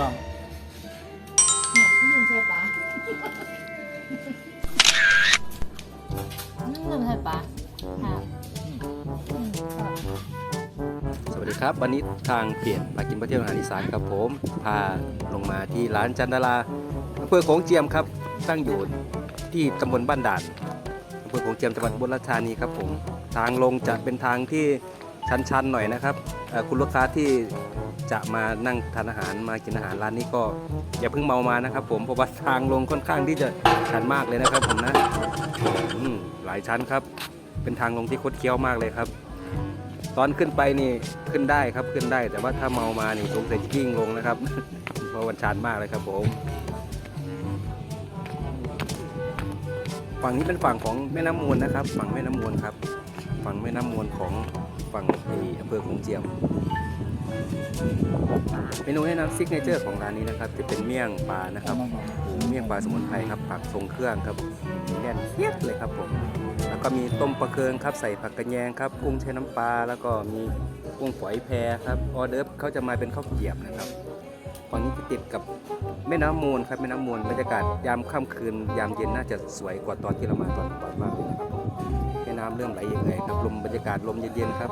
น้องเนี่ยที่ยืนใช่ปะอืมใช่ปะครับอืมครับสวัสดีครับ วันนี้ทางเปลี่ยนพากินประเที่ยวอาหารอีสานครับผมพาลงมาที่ร้านจันดาราอำเภอโขงเจียมครับ ตั้งอยู่ที่ตำบลบ้านด่านอำเภอโขงเจียมจังหวัดอุบุรีธานีครับผมทางลงจะเป็นทางที่ชันๆหน่อยนะครับเอ่อคุณลูกค้าที่ จะมานั่งทานอาหารมากินอาหารร้านนี้ก็อย่าเพิ่งเมามานะครับ ผมเพราะว่าทางลงค่อนข้างที่จะชันมากเลยนะครับ ผมนะมหลายชั้นครับ เป็นทางลงที่คดเคี้ยวมากเลยครับ ตอนขึ้นไปนี่ขึ้นได้ครับขึ้นได้ แต่ว่าถ้าเมามานี่สงสัยจะกิ้งลงนะครับ เพราะวันชันมากเลยครับ ผมฝั่งนี้เป็นฝั่งของแม่น้ำมูลนะครับ ฝั่งแม่น้ำมูลครับ ฝั่งแม่น้ำมูลของฝั่งอำเภอของเจียม เมนูแนะนำซิกเนเจอร์ของร้านนี้นะครับจะเป็นเมี่ยงปลานะครับเมี่ยงปลาสมุนไพรครับผักทรงเครื่องครับแน่นเทียบเลยครับผมแล้วก็มีต้มปลาเคืองครับใส่ผักกระแยงครับกุ้งใช้น้ำปลาแล้วก็มีกุ้งฝอยแพครับออเดิร์ฟเขาจะมาเป็นข้าวเกียบนะครับฝั่งนี้จะติดกับแม่น้ำมูลครับแม่น้ำมูลบรรยากาศยามค่ำคืนยามเย็นน่าจะสวยกว่าตอนที่เรามาตอนก่อนมากเลยนะครับแม่น้ำเรื่องไหลยังไงครับลมบรรยากาศลมเย็นๆครับ